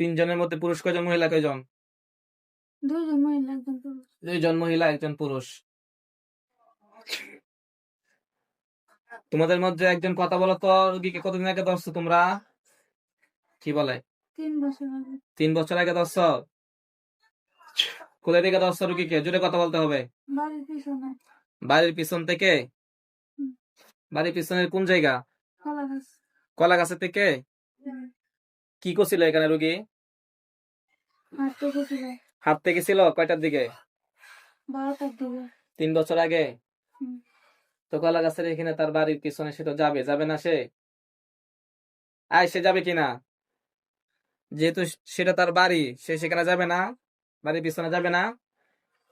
তিনজনের মধ্যে পুরুষ কয়জন মহিলা কয়জন? দুইজন মহিলা একজন পুরুষ। দুইজন মহিলা একজন পুরুষ। তোমাদের মধ্যে একজন কথা বলো তো রুগীকে কতদিন আগে ধরছো তোমরা? কি বলে? তিন বছর আগে। তিন বছর আগে ধরছো? কোলে দিকে ধরছো রুগীকে? জোরে কথা বলতে হবে। বাড়ির পিছনে। বাড়ির পিছন থেকে? বাড়ির পিছনের কোন জায়গা? কলা গাছ কলা গাছের থেকে। কি করছিল এখানে রুগী? হাঁটতে গেছিল হাত থেকে ছিল কয়টার দিকে। তিন বছর আগে। তো কলা গাছের এখানে তার বাড়ির পিছনে সে তো যাবে যাবে না সে? আয় সে যাবে কিনা? যেহেতু সেটা তার বাড়ি সে সেখানে যাবে না? বাড়ির পিছনে যাবে না?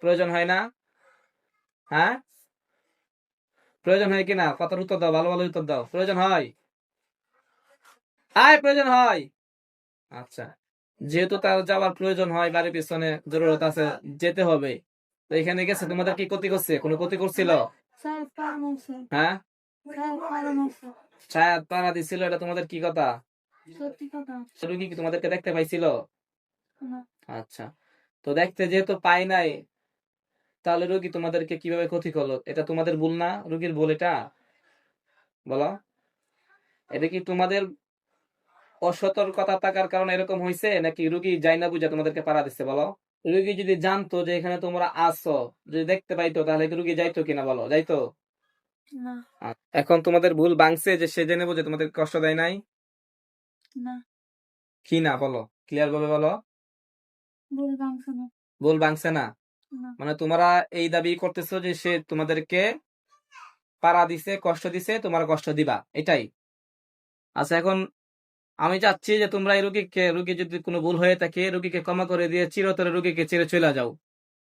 প্রয়োজন হয় না? হ্যাঁ? প্রয়োজন হয় কিনা? কথার উত্তর দাও ভালো ভালো উত্তর দাও। প্রয়োজন হয়? আয় প্রয়োজন হয়। আচ্ছা যেহেতু তার যাওয়ার প্রয়োজন হয় বাড়ির পিছনে, জরুরত আছে, যেতে হবে। তো এখানে গেছে, তোমাদের কি ক্ষতি করছে? কোনো ক্ষতি করছিল? হ্যাঁ? ছায়াত পাড়া দিছিল, এটা তোমাদের কি কথা? রুগী কি তোমাদেরকে দেখতে পাইছিল? আচ্ছা তো দেখতে যেহেতু পাই নাই, তাহলে রোগী তোমাদেরকে কীভাবে ক্ষতি করল? এটা তোমাদের ভুল না? রোগীর ভুল এটা? বলো। এটা কি তোমাদের অসতর্কতা থাকার কারণে এরকম হয়েছে নাকি রুগী যাই না বুঝা তোমাদেরকে পাড়া দিচ্ছে বলো? রুগী যদি জানতো যে এখানে তোমরা আসো যদি দেখতে পাইতো তাহলে রুগী যাইতো কিনা বলো? যাইতো? এখন তোমাদের ভুল ভাঙছে যে সে জেনে বুঝে তোমাদের কষ্ট দেয় নাই? না। কি না বলো? ক্লিয়ার ভাবে বলো? ভুল না? না। মানে তোমরা এই দাবি করতেছো যে সে তোমাদেরকে পাড়া দিছে কষ্ট দিছে তোমরা কষ্ট দিবা এটাই। আচ্ছা এখন আমি চাচ্ছি যে তোমরা এই রুগীকে, রুগী যদি কোনো ভুল হয়ে থাকে, রুগীকে ক্ষমা করে দিয়ে চিরতরে রুগীকে ছেড়ে চলে যাও।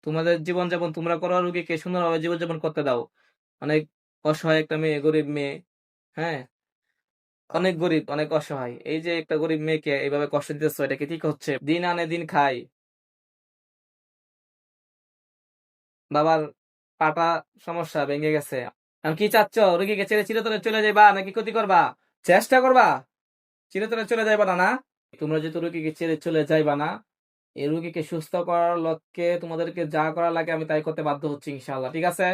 তোমাদের জীবনযাপন তোমরা করো রুগীকে সুন্দরভাবে জীবনযাপন করতে দাও। অনেক অসহায় একটা মেয়ে, গরিব মেয়ে হ্যাঁ? অনেক গরিব, অনেক অসহায়। এই যে একটা গরিব মেয়েকে এইভাবে কষ্ট দিতেছো, এটা কি ঠিক হচ্ছে? দিন আনে দিন খাই বাবার পাটা সমস্যা ভেঙে গেছে। আমি কি চাচ্ছ? রুগীকে ছেড়ে চিরতরে চলে যাইবা, নাকি ক্ষতি করবা? চেষ্টা করবা। চিরতরে চলে যাইবা না না তোমরা যেহেতু রুগীকে ছেড়ে চলে যাইবা না, এই রুগীকে সুস্থ করার লক্ষ্যে তোমাদেরকে যা করা লাগে আমি তাই করতে বাধ্য হচ্ছি ইনশাল্লাহ ঠিক আছে।